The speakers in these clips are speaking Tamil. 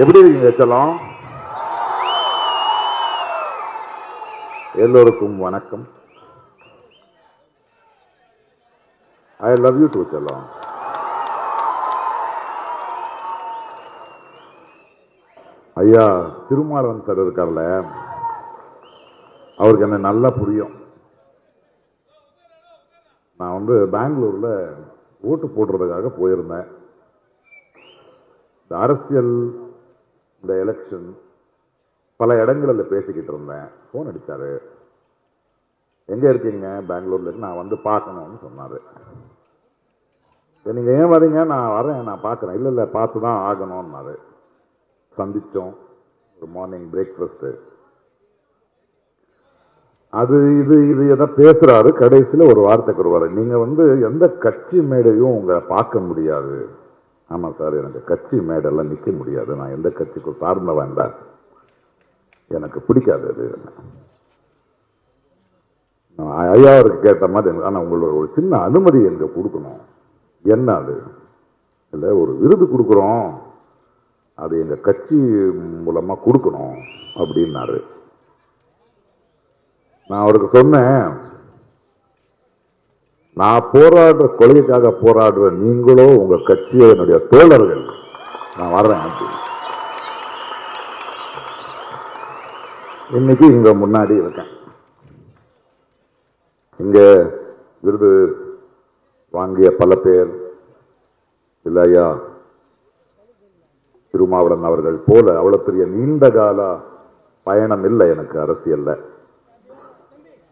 எப்படி இருக்கீங்க செல்லம் எல்லோருக்கும் வணக்கம். ஐ லவ் யூ டு செல்லம் ஐயா திருமாறன் சார் இருக்கார்ல அவருக்கு என்ன நல்லா புரியும். நான் வந்து பெங்களூரில் ஓட்டு போடுறதுக்காக போயிருந்தேன். இந்த அரசியல் இந்த எலெக்ஷன் பல இடங்களில் பேசிக்கிட்டு இருந்தேன். ஃபோன் அடித்தார் எங்கே இருக்கீங்க? பெங்களூர்ல நான் வந்து பார்க்கணும்னு சொன்னார். நீங்கள் ஏன் வரீங்க? நான் வரேன். நான் பார்க்குறேன். இல்லை இல்லை பார்த்து தான் ஆகணும்னாரு. சந்தித்தோம் ஒரு மார்னிங் பிரேக்ஃபாஸ்ட்டு அது இது இது எதை பேசுறாரு. கடைசியில் ஒரு வார்த்தைக்கு வருவார். நீங்கள் வந்து எந்த கட்சி மேடையும் உங்களை பார்க்க முடியாது. ஆமாம் சார் எனக்கு கட்சி மேடெல்லாம் நிற்க முடியாது. நான் எந்த கட்சிக்கும் சார்ந்த வேண்டாம். எனக்கு பிடிக்காது அது. நான் ஐயாவிற்கு கேட்ட மாதிரி எனக்கு- ஆனால் உங்களோட ஒரு சின்ன அனுமதி எங்க கொடுக்கணும்? என்ன அது? இல்லை ஒரு விருது கொடுக்குறோம். அது எங்கள் கட்சி மூலமாக கொடுக்கணும் அப்படின்னாரு. நான் அவருக்கு சொன்னேன் நான் போராடுற கொள்கைக்காக போராடுற நீங்களோ உங்கள் கட்சியோ என்னுடைய தோழர்கள். நான் வர்றேன் அப்படின்னு. இன்னைக்கு இங்க முன்னாடி இருக்கேன். இங்க விருது வாங்கிய பல பேர் இல்லையா? திருமாவளன் அவர்கள் போல அவ்வளவு பெரிய நீண்ட கால பயணம் இல்லை எனக்கு அரசியலில்.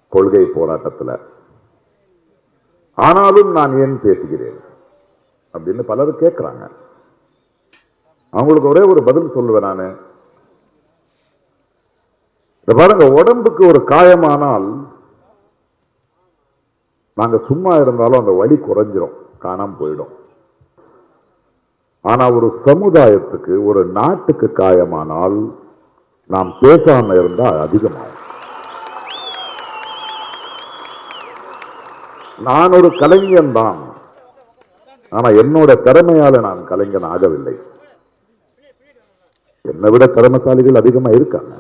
கொள்கை போராட்டத்தில். ஆனாலும் நான் ஏன் பேசுகிறேன்? அப்படின்னு பலர் கேட்குறாங்க. அவங்களுக்கு ஒரே ஒரு பதில் சொல்லுவேன் நானு. இந்த பாருங்க உடம்புக்கு ஒரு காயமானால் நாங்க சும்மா இருந்தாலும் அந்த வலி குறைஞ்சிரும் காணாம போயிடும். ஆனா ஒரு சமுதாயத்துக்கு ஒரு நாட்டுக்கு காயமானால் நாம் பேசாம இருந்தா அதிகமாகும். நான் ஒரு கலைஞன் தான். ஆனா என்னோட திறமையால நான் கலைஞன் ஆகவில்லை. என்னை விட திறமசாலிகள் அதிகமா இருக்காங்க.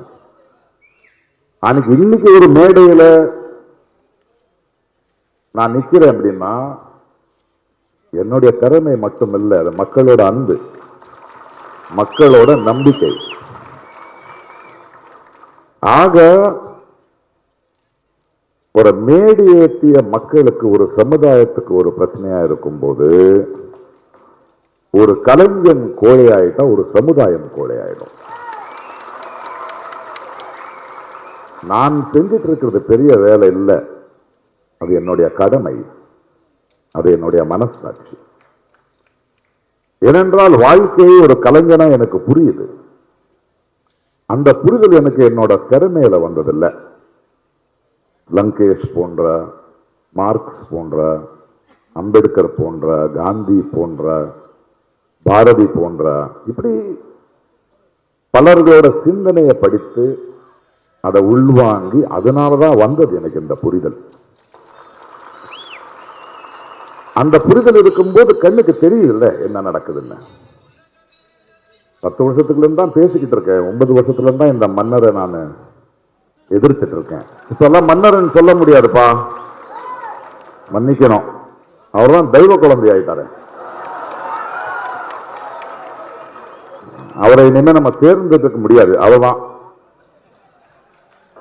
அன்னைக்கு இன்னைக்கு ஒரு மேடையில நான் நிக்கிறேன் அப்படின்னா என்னுடைய திறமை மட்டுமல்ல அது மக்களோட அன்பு மக்களோட நம்பிக்கை. ஆக ஒரு மேடையேற்றிய ஏற்றிய மக்களுக்கு ஒரு சமுதாயத்துக்கு ஒரு பிரச்சனையாக இருக்கும்போது ஒரு கலைஞன் கோழையாயிட்டா ஒரு சமுதாயம் கோழையாயிடும். நான் செஞ்சிட்டு இருக்கிறது பெரிய வேலை இல்லை. அது என்னுடைய கடமை. அது என்னுடைய மனசாட்சி. ஏனென்றால் வாழ்க்கையை ஒரு கலைஞனா எனக்கு புரியுது. அந்த புரிதல் எனக்கு என்னோட திறமையில வந்ததில்லை. லங்கேஷ் போன்ற மார்க்ஸ் போன்ற அம்பேத்கர் போன்ற காந்தி போன்ற பாரதி போன்ற இப்படி பலர்களோட சிந்தனையை படித்து அதை உள்வாங்கி அதனாலதான் வந்தது எனக்கு இந்த புரிதல். அந்த புரிதல் இருக்கும்போது கண்ணுக்கு தெரியுதுல்ல என்ன நடக்குதுன்னு. பத்து வருஷத்துக்குள்ள இருந்து தான் பேசிக்கிட்டு இருக்கேன். ஒன்பது வருஷத்துல இருந்து தான் இந்த மன்னரை நான் எதிர்த்துட்டு இருக்கேன் இப்பெல்லாம் மன்னர்னு சொல்ல முடியாதுப்பா. மன்னிக்கணும். அவர் தான் தெய்வ குழந்தை ஆயிட்டாரு. அவரை இனிமே நம்ம தேர்ந்தெடுக்க முடியாது. அவர்தான்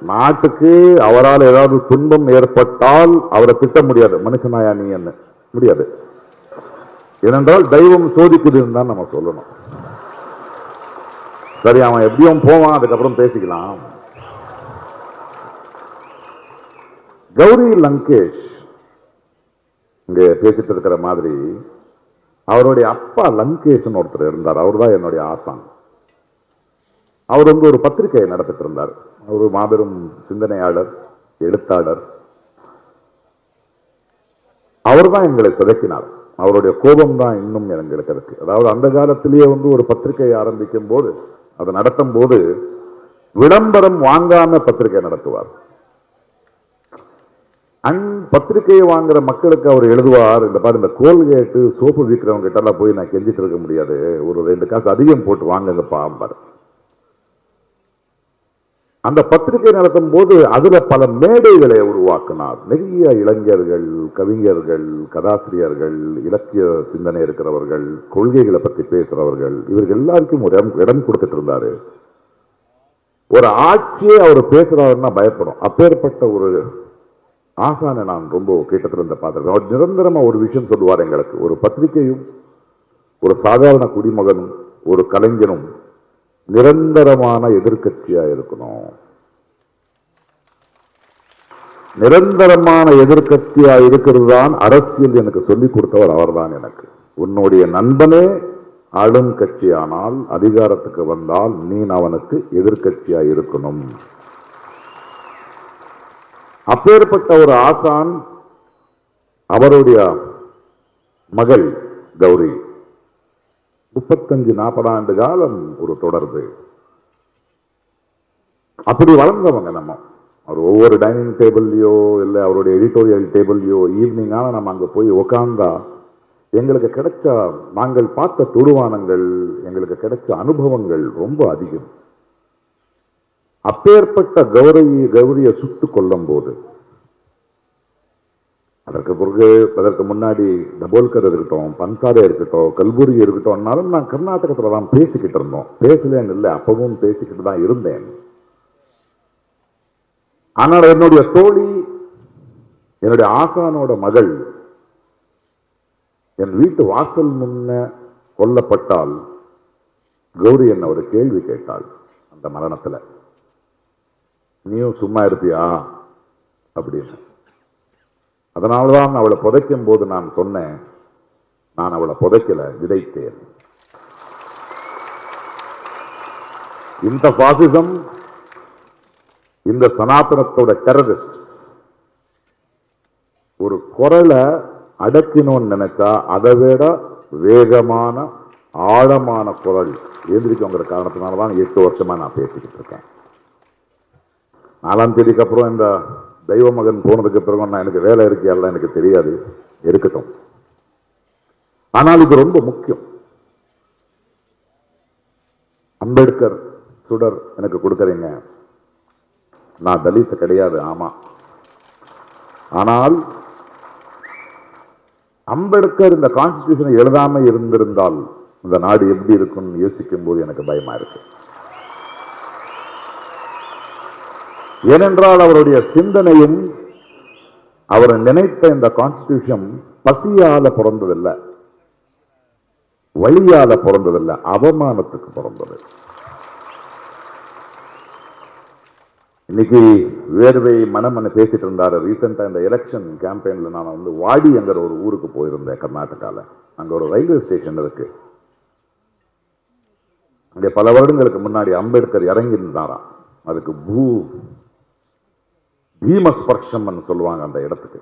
நாட்டுக்கு அவரால் ஏதாவது துன்பம் ஏற்பட்டால் அவரை திட்ட முடியாது. மனுஷனாயா நீ என்ன? முடியாது. ஏனென்றால் தெய்வம் சோதிக்குதுன்னு தான் நம்ம சொல்லணும். சரி அவன் எப்படியும் போவான் அதுக்கப்புறம் பேசிக்கலாம். கௌரி லங்கேஷ் இங்க பேசிட்டு இருக்கிற மாதிரி அவருடைய அப்பா லங்கேஷ்னு ஒருத்தர் இருந்தார். அவர் தான் என்னுடைய ஆசான். அவர் வந்து ஒரு பத்திரிகையை நடத்திட்டு இருந்தார். ஒரு மாபெரும் சிந்தனையாளர் எழுத்தாளர். அவர் தான் எங்களை சிதைக்கினார் அவருடைய கோபம் தான் இன்னும் எங்களுக்கு இருக்கு அதாவது அந்த காலத்திலேயே வந்து ஒரு பத்திரிகையை ஆரம்பிக்கும் போது அதை நடத்தும் போது விளம்பரம் வாங்காம பத்திரிகை நடத்துவார். அன் பத்திரிகையை வாங்குற மக்களுக்கு அவர் எழுதுவார். இந்த பாரு இந்த கோல்கேட்டு சோப்பு விற்கிறவங்க கிட்டலாம் போய் நான் கெஞ்சிட்டு இருக்க முடியாது. ஒரு ரெண்டு காசு அதிகம் போட்டு வாங்குங்க பாம்பார் அந்த பத்திரிகை நடத்தும் போது அதுல பல மேடைகளை உருவாக்கினார். நிறைய இளைஞர்கள் கவிஞர்கள் கதாசிரியர்கள் இலக்கிய சிந்தனை இருக்கிறவர்கள் கொள்கைகளை பத்தி பேசுறவர்கள் இவர்கள் எல்லாருக்கும் ஒரு இடம் இடம் கொடுத்துட்டு இருந்தாரு. ஒரு ஆட்சியை அவர் பேசுறாருன்னா பயப்படும். அப்பேற்பட்ட ஒரு ஆகான நான் ரொம்ப கிட்டத்திலிருந்து பார்த்திருக்கேன் அவர் நிரந்தரமா ஒரு விஷயம் சொல்லுவார் எங்களுக்கு. ஒரு பத்திரிகையும் ஒரு சாதாரண குடிமகனும் ஒரு கலைஞனும் நிரந்தரமான எதிர்கட்சியாக இருக்கணும். நிரந்தரமான எதிர்கட்சியா இருக்கிறது தான் அரசியல் எனக்கு சொல்லிக் கொடுத்தவர் அவர்தான் எனக்கு. உன்னுடைய நண்பனே ஆளும் கட்சியானால் அதிகாரத்துக்கு வந்தால் நீ அவனுக்கு எதிர்க்கட்சியா இருக்கணும். அப்பேற்பட்ட ஒரு ஆசான் அவருடைய மகள் கௌரி. முப்பத்தஞ்சு நாற்பது ஆண்டு காலம் ஒரு தொடர்பு. அப்படி வளர்ந்தவங்க நம்ம. அவர் ஒவ்வொரு டைனிங் டேபிள்லையோ இல்லை அவருடைய எடிட்டோரியல் டேபிள்லையோ ஈவினிங்கான நம்ம அங்கே போய் உக்காந்தா எங்களுக்கு கிடைச்ச நாங்கள் பார்த்த துடுவானங்கள் எங்களுக்கு கிடைச்ச அனுபவங்கள் ரொம்ப அதிகம். அப்பேற்பட்ட கௌரி கௌரியை சுட்டு கொல்லும் போது அதற்கு பிறகு அதற்கு முன்னாடி டபோல்கர் இருக்கட்டும் பன்சாரே இருக்கட்டும் கல்புரி இருக்கட்டும்னாலும் நான் கர்நாடகத்தில் தான் பேசிக்கிட்டு இருந்தோம். பேசலேன்னு இல்லை அப்பவும் பேசிக்கிட்டு தான் இருந்தேன். ஆனால் என்னுடைய தோழி என்னுடைய ஆசானோட மகள் என் வீட்டு வாசல் முன்ன கொல்லப்பட்டால் கௌரி என்ன ஒரு கேள்வி கேட்டாள் அந்த மரணத்துல. நீயும் சும்மா இருப்பியா? அப்படின்னு. அதனால்தான் அவளை புதைக்கும் போது நான் சொன்னேன் நான் அவளை புதைக்கல விதைத்தேன். இந்த பாசிசம் இந்த சனாதனத்தோட டெரரிஸ்ட் ஒரு குரலை அடக்கணும்னு நினைச்சா அதை விட வேகமான ஆழமான குரல். எழுந்திருக்கோங்கிற காரணத்தினால தான் எட்டு வருஷமா நான் பேசிக்கிட்டு இருக்கேன். நாலாம் தேதிக்கு அப்புறம் இந்த தெய்வ மகன் போனதுக்கு பிறகு நான் எனக்கு வேலை இருக்கியெல்லாம் எனக்கு தெரியாது. இருக்கட்டும். ஆனால் இது ரொம்ப முக்கியம். அம்பேத்கர் சுடர் எனக்கு கொடுக்குறீங்க. நான் தலித் கிடையாது ஆமா. ஆனால் அம்பேத்கர் இந்த கான்ஸ்டியூஷனை எழுதாம இருந்திருந்தால் இந்த நாடு எப்படி இருக்கும்னு யோசிக்கும் போது எனக்கு பயமா இருக்கு. ஏனென்றால் அவருடைய சிந்தனையும் அவர் நினைத்த இந்த கான்ஸ்டியூஷன் பசியால பிறந்ததில்லை. வழியால பிறந்ததில்லை. அவமானத்துக்கு பிறந்தது. இன்னைக்கு வேர்வை மனமன்னு பேசிட்டு இருந்தாரு. ரீசெண்டா இந்த எலெக்ஷன் கேம்பெயின்ல நான் வந்து வாடிங்கிற ஒரு ஊருக்கு போயிருந்தேன் கர்நாடகால. அங்க ஒரு ரயில்வே ஸ்டேஷன் இருக்கு. அங்கே பல வருடங்களுக்கு முன்னாடி அம்பேத்கர் இறங்கி இருந்தாராம் அதுக்கு பூ பீமஸ்பர்ஷம்னு சொல்லுவாங்க அந்த இடத்துக்கு.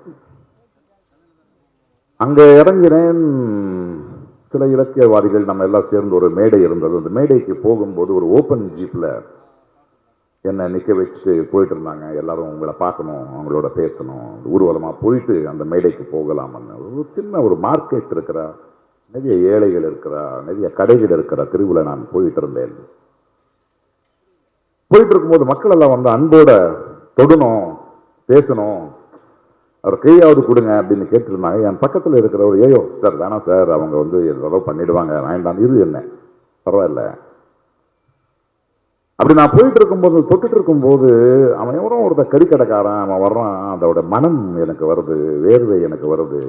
அங்க இறங்கினேன். சில இலக்கியவாதிகள் நம்ம எல்லாம் சேர்ந்து ஒரு மேடை இருந்தது. அந்த மேடைக்கு போகும்போது ஒரு ஓப்பன் ஜீப்பில் என்னை நிற்க வச்சு போயிட்டு இருந்தாங்க. எல்லாரும் உங்களை பார்க்கணும் அவங்களோட பேசணும் ஊர்வலமா போயிட்டு அந்த மேடைக்கு போகலாம்னு. ஒரு சின்ன ஒரு மார்க்கெட் இருக்கிற நிறைய ஏழைகள் இருக்கிறா நிறைய கடைகள் இருக்கிற தெருவில் நான் போயிட்டு இருந்தேன். போயிட்டு இருக்கும்போது மக்கள் எல்லாம் வந்து அன்போட தொடணும் பேசணும். அவர் கையாவது கொடுங்க அப்படின்னு கேட்டிருந்தாங்க. என் பக்கத்தில் இருக்கிறவர் ஏயோ சார் வேணாம் சார் அவங்க வந்து எவ்வளோ பண்ணிடுவாங்க வேண்டாம் இது என்ன? பரவாயில்ல. அப்படி நான் போயிட்டு இருக்கும்போது தொட்டுட்டு இருக்கும்போது அவன் எவரோ ஒருத்த கறிக்கடைக்காரன் அவன் வர்றான் அதோட மனம் எனக்கு வருது வேர்வை எனக்கு வருது.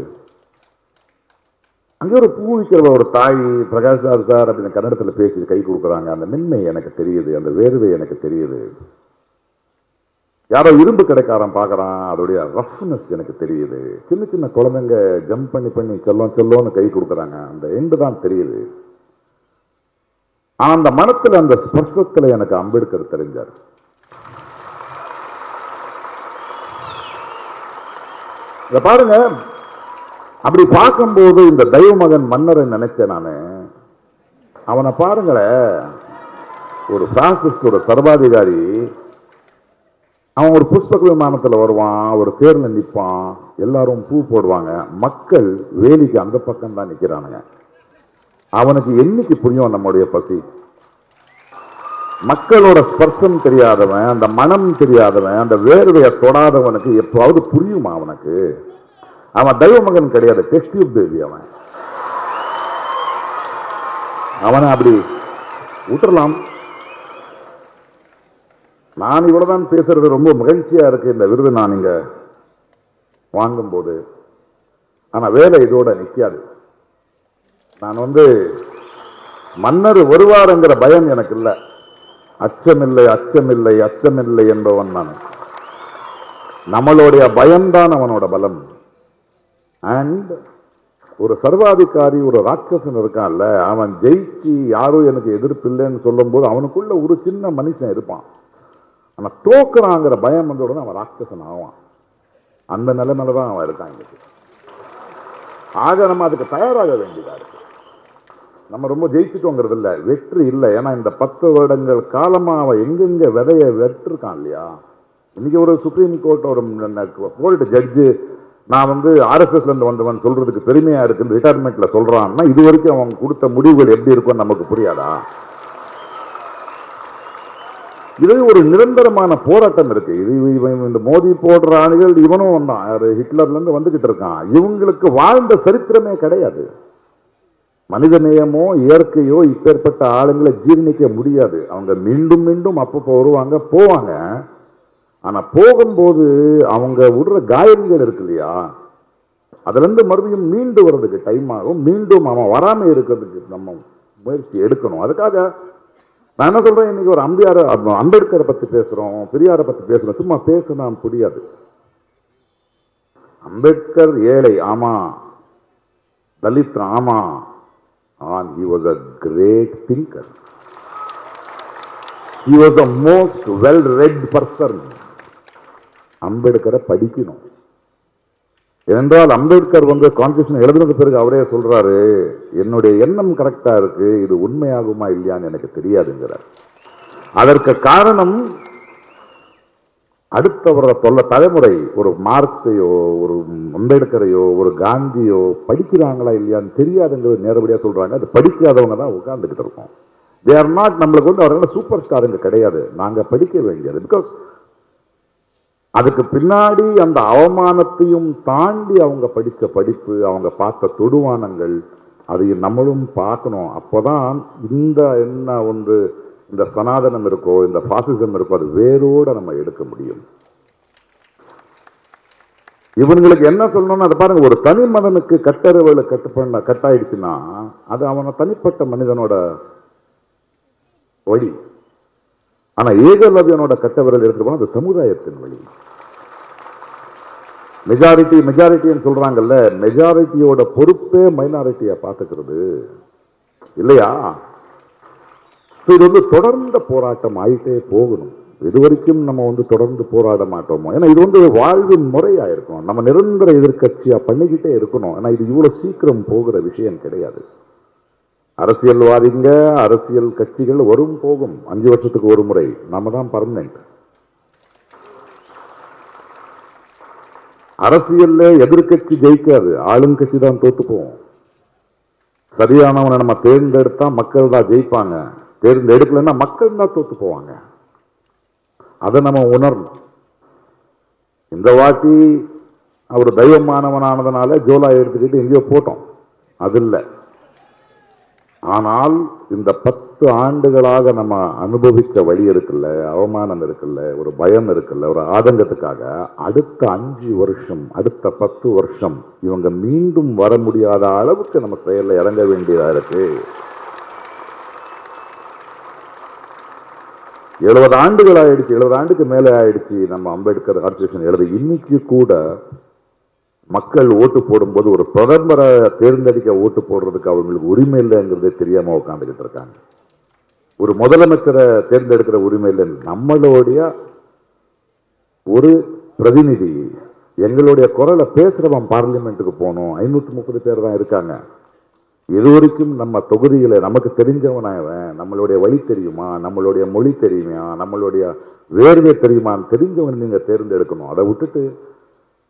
அங்கே ஒரு பூ விற்கிறவரோட தாய் பிரகாஷ் சார் சார் அப்படின்னு கன்னடத்தில் பேசி கை கொடுக்குறாங்க. அந்த மென்மை எனக்கு தெரியுது அந்த வேர்வை எனக்கு தெரியுது. யாரோ இரும்பு கடைக்காரன் பார்க்குறான். அதோடைய ரஃப்னஸ் எனக்கு தெரியுது. சின்ன சின்ன குழந்தைங்க ஜம்ப் பண்ணி பண்ணி செல்லம் செல்லோன்னு கை கொடுக்குறாங்க. அந்த எண்டு தான் தெரியுது. ஆனால் அந்த மனத்தில் அந்த ஸ்பர்சத்தில் எனக்கு அம்பேத்கர் தெரிஞ்சார். இத பாருங்க. அப்படி பார்க்கும்போது இந்த தெய்வ மகன் மன்னரை நினைச்சேன் நானு. அவனை பாருங்களேன். ஒரு பிரான்சிஸ் சர்வாதிகாரி அவன் ஒரு புஷ்பக விமானத்துல வருவான் ஒரு தேரில் நிற்பான் எல்லாரும் பூ போடுவாங்க. மக்கள் வேலிக்கு அந்த பக்கம் தான் நிக்கிறானுங்க. அவனுக்கு என்னைக்கு புரியும் நம்முடைய பசி? மக்களோட ஸ்பர்சம் தெரியாதவன் அந்த மனம் தெரியாதவன் அந்த வேர்வையை தொடாதவனுக்கு எப்போவாவது புரியுமா அவனுக்கு? அவன் தெய்வ மகன் கிடையாது டெஸ்ட் டியூப் பேபி அவன். அவனை அப்படி விட்டுறலாம். நான் இவ்வளவுதான் பேசுறது ரொம்ப மகிழ்ச்சியா இருக்கு இந்த விருது நான் இங்கே வாங்கும்போது. ஆனா வேலை இதோட நிக்காது. நான் வந்து மன்னர் வருவாருங்கிற பயம் எனக்கு இல்லை. அச்சமில்லை அச்சமில்லை அச்சமில்லை என்பவன் நான். நம்மளுடைய பயம்தான் அவனோட பலம். அண்ட் ஒரு சர்வாதிகாரி ஒரு ராட்சசன் இருக்கான்ல அவன் ஜெயிச்சு யாரும் எனக்கு எதிர்ப்பு இல்லைன்னு சொல்லும்போது அவனுக்குள்ள ஒரு சின்ன மனுஷன் இருப்பான். ஆனால் தோக்குறாங்கிற பயம் வந்த உடனே அவன் ராட்சசன் ஆவான். அந்த நிலைமையில தான் அவன் இருக்கான் இன்னைக்கு ஆக நம்ம அதுக்கு தயாராக வேண்டியதாக இருக்கு. நம்ம ரொம்ப ஜெயிச்சுட்டோங்கிறது இல்லை வெற்றி இல்லை. ஏன்னா இந்த பத்து வருடங்கள் காலமாக அவன் எங்கெங்க விதைய வெற்றிருக்கான் இல்லையா? இன்னைக்கு ஒரு சுப்ரீம் கோர்ட் ஒரு கோர்ட்டு ஜட்ஜு நான் வந்து ஆர்எஸ்எஸ்லேருந்து வந்தவன் சொல்றதுக்கு பெருமையாக இருக்குன்னு ரிட்டையர்மெண்ட்டில் சொல்கிறான்னா இது வரைக்கும் அவன் கொடுத்த முடிவுகள் எப்படி இருக்கும்னு நமக்கு புரியாதா? இது ஒரு நிரந்தரமான போராட்டம் இருக்கு. இது இவன் இந்த மோதி போடுற ஆளுகள் இவனும் ஒன்றான் யாரு? ஹிட்லர்ல இருந்து வந்துகிட்டு இருக்கான். இவங்களுக்கு வாழ்ந்த சரித்திரமே கிடையாது. மனித நேயமோ இயற்கையோ இப்பேற்பட்ட ஆளுங்களை ஜீர்ணிக்க முடியாது. அவங்க மீண்டும் மீண்டும் அப்பப்போ வருவாங்க போவாங்க. ஆனா போகும்போது அவங்க விடுற காயங்கள் இருக்கு இல்லையா? அதுலேருந்து மறுபடியும் மீண்டு வர்றதுக்கு டைம் ஆகும். மீண்டும் அவன் வராமல் இருக்கிறதுக்கு நம்ம முயற்சி எடுக்கணும். அதுக்காக நான் என்ன சொல்றேன்? இன்னைக்கு ஒரு அம்பியாரை அம்பேத்கரை பத்தி பேசுறோம் பெரியாரை பத்தி பேசுகிறோம் சும்மா பேசினா புரியாது. அம்பேத்கர் ஏழை ஆமா. தலித் ஆமா. And he was a great thinker he was a most well read person அம்பேத்கரை படிக்கணும். ஏனென்றால் அம்பேத்கர் வந்து கான்ஸ்டியூஷன் எழுதுனது பிறகு அவரே சொல்றாரு என்னுடைய எண்ணம் கரெக்டா இருக்கு இது உண்மையாகுமா இல்லையான்னு எனக்கு தெரியாதுங்கிறார். அதற்கு காரணம் அடுத்த வர தொல்ல தலைமுறை ஒரு மார்க்ஸையோ ஒரு அம்பேத்கரையோ ஒரு காந்தியோ படிக்கிறாங்களா இல்லையான்னு தெரியாதுங்கிறது நேரடியாக சொல்றாங்க. அது படிக்காதவங்க தான் உட்காந்துக்கிட்டு இருக்கோம். தே ஆர் நாட் நம்மளுக்கு வந்து அவர்கள் சூப்பர் ஸ்டாருங்க கிடையாது. நாங்கள் படிக்க வேண்டியது. பிகாஸ் அதுக்கு பின்னாடி அந்த அவமானத்தையும் தாண்டி அவங்க படித்த படிப்பு அவங்க பார்த்த தொடுவானங்கள் அதையும் நம்மளும் பார்க்கணும். அப்போதான் இந்த என்ன ஒன்று இந்த சனாதனம் இருக்கோ இந்த பாசிசம் இருக்கோ அது வேரோடு நம்ம எடுக்க முடியும். இவங்களுக்கு என்ன சொல்லணும்னு அதை பாருங்க ஒரு தனி மனிதனுக்கு கட்டறிவுல கட்டு பண்ண கட்டாயிடுச்சுன்னா அது அவனை தனிப்பட்ட மனிதனோட வழி. ஆனா ஏகலவியனோட கட்டவிரல் எடுத்து போனா அந்த சமுதாயத்தின் வழி. மெஜாரிட்டி மெஜாரிட்டின்னு சொல்றாங்கல்ல மெஜாரிட்டியோட பொறுப்பே மைனாரிட்டியை பார்த்துக்கிறது. இல்லையா? இது வந்து தொடர்ந்த போராட்டம் ஆயிட்டே போகணும். இது வரைக்கும் நம்ம வந்து தொடர்ந்து போராட மாட்டோமோ? ஏன்னா இது வந்து வாழ்வின் முறையாக இருக்கும் நம்ம நிரந்தர எதிர்கட்சியாக பண்ணிக்கிட்டே இருக்கணும். ஏன்னா இது இவ்வளோ சீக்கிரம் போகிற விஷயம் கிடையாது. அரசியல்வாதிங்க அரசியல் கட்சிகள் வரும் போகும். அஞ்சு வருஷத்துக்கு ஒரு முறை. நம்ம தான் பர்மனெண்ட் அரசியல்ல எதிர்கட்சி ஜெயிக்காது. ஆளுங்கட்சி தான் தோத்து போவோம் சரியானவனை நம்ம தேர்ந்தெடுத்தா மக்கள் தான் ஜெயிப்பாங்க. தேர்ந்தெடுக்கலைன்னா மக்கள் தான் தோத்து போவாங்க. அதை நம்ம உணரணும். இந்த வாட்டி அவர் தெய்வமானவனானதுனால ஜோலா எடுத்துக்கிட்டு எங்கேயோ போட்டோம். அது இல்லை. ஆனால் இந்த பத்து ஆண்டுகளாக நம்ம அனுபவித்த வழி இருக்குல்ல அவமானம் இருக்குல்ல ஒரு பயம் இருக்குல்ல ஒரு ஆதங்கத்துக்காக அடுத்த அஞ்சு வருஷம் அடுத்த பத்து வருஷம் இவங்க மீண்டும் வர முடியாத அளவுக்கு நம்ம செயல்ல இறங்க வேண்டியதா இருக்கு. எழுபது ஆண்டுகள் ஆயிடுச்சு எழுபது ஆண்டுக்கு மேலே ஆயிடுச்சு நம்ம அம்பேத்கர் கான்ஸ்டியூஷன் எழுத. இன்னைக்கு கூட மக்கள் ஓட்டு போடும்போது ஒரு பிரதமரை தேர்ந்தெடுக்க ஓட்டு போடுறதுக்கு அவங்களுக்கு உரிமை இல்லைங்கிறதே தெரியாமல் உட்காந்துக்கிட்டு இருக்காங்க. ஒரு முதலமைச்சரை தேர்ந்தெடுக்கிற உரிமை இல்லை. நம்மளுடைய ஒரு பிரதிநிதி எங்களுடைய குரலை பேசுறவன் பார்லிமெண்ட்டுக்கு போகணும். ஐநூற்றி முப்பது பேர் தான் இருக்காங்க. இது வரைக்கும் நம்ம தொகுதியில் நமக்கு தெரிஞ்சவனாயவன் நம்மளுடைய வழி தெரியுமா? நம்மளுடைய மொழி தெரியுமா? நம்மளுடைய வேர்வை தெரியுமான்னு தெரிஞ்சவன் நீங்கள் தேர்ந்தெடுக்கணும். அதை விட்டுட்டு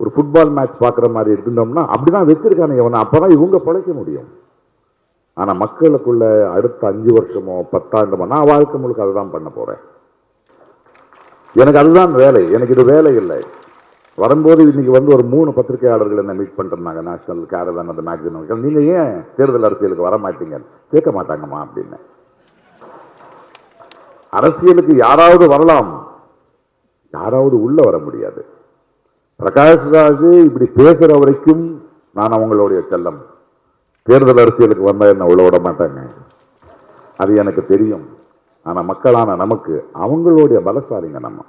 ஒரு ஃபுட்பால் மேட்ச் பார்க்குற மாதிரி இருந்தோம்னா அப்படி தான் வச்சிருக்காங்க இவனை. அப்பதான் இவங்க பிழைக்க முடியும். ஆனால் மக்களுக்குள்ள அடுத்த அஞ்சு வருஷமோ பத்தாண்டுமோ நான் வாழ்க்கை முழுக்க அதுதான் பண்ண போகிறேன் எனக்கு அதுதான் வேலை. எனக்கு இது வேலை இல்லை. வரும்போது இன்னைக்கு வந்து ஒரு மூணு பத்திரிகையாளர்கள் என்ன மீட் பண்ணிருந்தாங்க நேஷனல் கேரவன் அந்த மேக்சிமம் நீங்கள் ஏன் தேர்தல் அரசியலுக்கு வர மாட்டீங்க? கேட்க மாட்டாங்கம்மா அப்படின்னு. அரசியலுக்கு யாராவது வரலாம். யாராவது உள்ளே வர முடியாது. பிரகாஷ்ராஜ் இப்படி பேசுற வரைக்கும் நான் அவங்களுடைய செல்லம். தேர்தல் அரசியலுக்கு வந்தா என்ன உள்ள விட மாட்டாங்க? அது எனக்கு தெரியும். ஆனால் மக்களான நமக்கு அவங்களுடைய பலசாலிங்க நம்ம.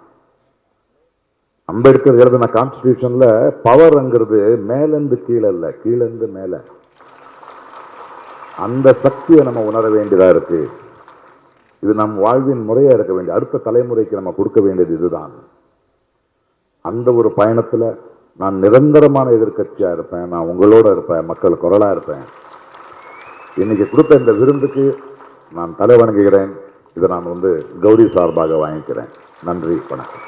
அம்பேத்கர் எழுதின கான்ஸ்டியூஷன்ல பவர்ங்கிறது மேலிருந்து கீழே இல்லை கீழிருந்து மேல. அந்த சக்தியை நம்ம உணர வேண்டியதா இருக்கு. இது நம் வாழ்வின் முறையா இருக்க வேண்டிய அடுத்த தலைமுறைக்கு நம்ம கொடுக்க வேண்டியது இதுதான். அந்த ஒரு பயணத்தில் நான் நிரந்தரமான எதிர்கட்சியாக இருப்பேன். நான் உங்களோட இருப்பேன். மக்கள் குரலாக இருப்பேன். இன்னைக்கு கொடுத்த இந்த விருந்துக்கு நான் தலை வணங்குகிறேன். இதை நான் வந்து கௌரி சார்பாக வாங்கிக்கிறேன். நன்றி வணக்கம்.